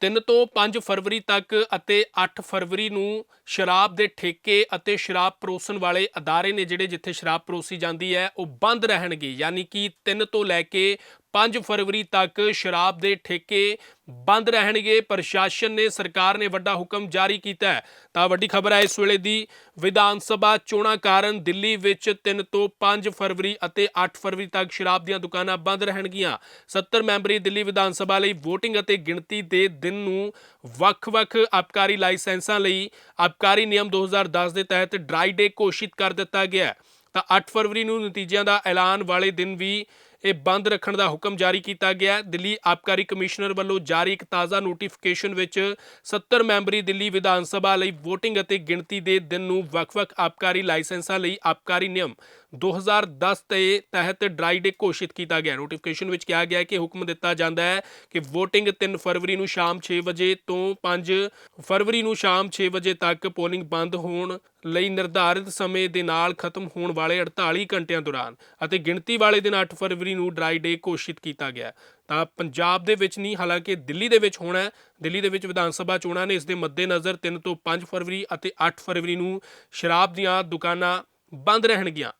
3 ਤੋਂ 5 ਫਰਵਰੀ ਤੱਕ ਅਤੇ 8 ਫਰਵਰੀ ਨੂੰ ਸ਼ਰਾਬ ਦੇ ਠੇਕੇ ਅਤੇ ਸ਼ਰਾਬ ਪਰੋਸਣ ਵਾਲੇ ਅਦਾਰੇ ਨੇ ਜਿਹੜੇ ਜਿੱਥੇ ਸ਼ਰਾਬ ਪਰੋਸੀ ਜਾਂਦੀ ਹੈ, ਉਹ ਬੰਦ ਰਹਿਣਗੇ। ਯਾਨੀ ਕਿ 3 ਤੋਂ ਲੈ ਕੇ 5 ਫਰਵਰੀ ਤੱਕ ਸ਼ਰਾਬ ਦੇ ਠੇਕੇ ਬੰਦ ਰਹਿਣਗੇ। ਪ੍ਰਸ਼ਾਸਨ ਨੇ ਸਰਕਾਰ ਨੇ ਵੱਡਾ ਹੁਕਮ ਜਾਰੀ ਕੀਤਾ ਹੈ। ਤਾਂ ਵੱਡੀ ਖਬਰ ਹੈ, ਇਸ ਵੇਲੇ ਦੀ ਵਿਧਾਨ ਸਭਾ ਚੋਣਾਂ ਕਾਰਨ ਦਿੱਲੀ ਵਿੱਚ 3 ਤੋਂ 5 ਫਰਵਰੀ ਅਤੇ 8 ਫਰਵਰੀ ਤੱਕ ਸ਼ਰਾਬ ਦੀਆਂ ਦੁਕਾਨਾਂ ਬੰਦ ਰਹਿਣਗੀਆਂ। 70 ਮੈਂਬਰੀ ਦਿੱਲੀ ਵਿਧਾਨ ਸਭਾ ਲਈ VOTING ਅਤੇ ਗਿਣਤੀ ਦੇ ਦਿਨ ਨੂੰ ਵੱਖ-ਵੱਖ ਆਬਕਾਰੀ ਲਾਇਸੈਂਸਾਂ ਲਈ ਆਬਕਾਰੀ ਨਿਯਮ 2010 ਦੇ ਤਹਿਤ ਡਰਾਈ ਡੇ ਘੋਸ਼ਿਤ ਕਰ ਦਿੱਤਾ ਗਿਆ ਤਾਂ 8 ਫਰਵਰੀ ਨੂੰ ਨਤੀਜਿਆਂ ਦਾ ਐਲਾਨ ਵਾਲੇ ਦਿਨ ਵੀ ਇਹ ਬੰਦ ਰੱਖਣ ਦਾ ਹੁਕਮ ਜਾਰੀ ਕੀਤਾ ਗਿਆ ਹੈ। ਦਿੱਲੀ ਆਬਕਾਰੀ ਕਮਿਸ਼ਨਰ ਵੱਲੋਂ ਜਾਰੀ ਇੱਕ ਤਾਜ਼ਾ ਨੋਟੀਫਿਕੇਸ਼ਨ ਵਿੱਚ 70 ਮੈਂਬਰੀ ਦਿੱਲੀ ਵਿਧਾਨ ਸਭਾ ਲਈ VOTING ਅਤੇ ਗਿਣਤੀ ਦੇ ਦਿਨ ਨੂੰ ਵੱਖ-ਵੱਖ ਆਬਕਾਰੀ ਲਾਇਸੈਂਸਾਂ ਲਈ ਆਬਕਾਰੀ ਨਿਯਮ 2010 ਦੇ ਤਹਿਤ ਡਰਾਈ ਡੇ ਘੋਸ਼ਿਤ ਕੀਤਾ ਗਿਆ ਨੋਟੀਫਿਕੇਸ਼ਨ ਵਿੱਚ ਕਿਹਾ ਗਿਆ ਹੈ ਕਿ ਹੁਕਮ ਦਿੱਤਾ ਜਾਂਦਾ ਹੈ ਕਿ VOTING 3 ਫਰਵਰੀ ਨੂੰ ਸ਼ਾਮ 6 ਵਜੇ ਤੋਂ 5 ਫਰਵਰੀ ਨੂੰ ਸ਼ਾਮ 6 ਵਜੇ ਤੱਕ ਪੋਲਿੰਗ ਬੰਦ ਹੋਣ ਲਈ ਨਿਰਧਾਰਿਤ ਸਮੇਂ ਦੇ ਨਾਲ ਖਤਮ ਹੋਣ ਵਾਲੇ 48 ਘੰਟਿਆਂ ਦੌਰਾਨ ਅਤੇ ਗਿਣਤੀ ਵਾਲੇ ਦਿਨ 8 ਫਰਵਰੀ ਨੂੰ ਡਰਾਈ ਡੇ ਘੋਸ਼ਿਤ ਕੀਤਾ ਗਿਆ ਤਾਂ ਪੰਜਾਬ ਦੇ ਵਿੱਚ ਨਹੀਂ, ਹਾਲਾਂਕਿ ਦਿੱਲੀ ਦੇ ਵਿੱਚ ਹੋਣਾ ਹੈ। ਦਿੱਲੀ ਦੇ ਵਿੱਚ ਵਿਧਾਨ ਸਭਾ ਚੋਣਾਂ ਨੇ ਇਸ ਦੇ ਮੱਦੇਨਜ਼ਰ 3 ਤੋਂ 5 ਫਰਵਰੀ ਅਤੇ 8 ਫਰਵਰੀ ਨੂੰ ਸ਼ਰਾਬ ਦੀਆਂ ਦੁਕਾਨਾਂ ਬੰਦ ਰਹਿਣਗੀਆਂ।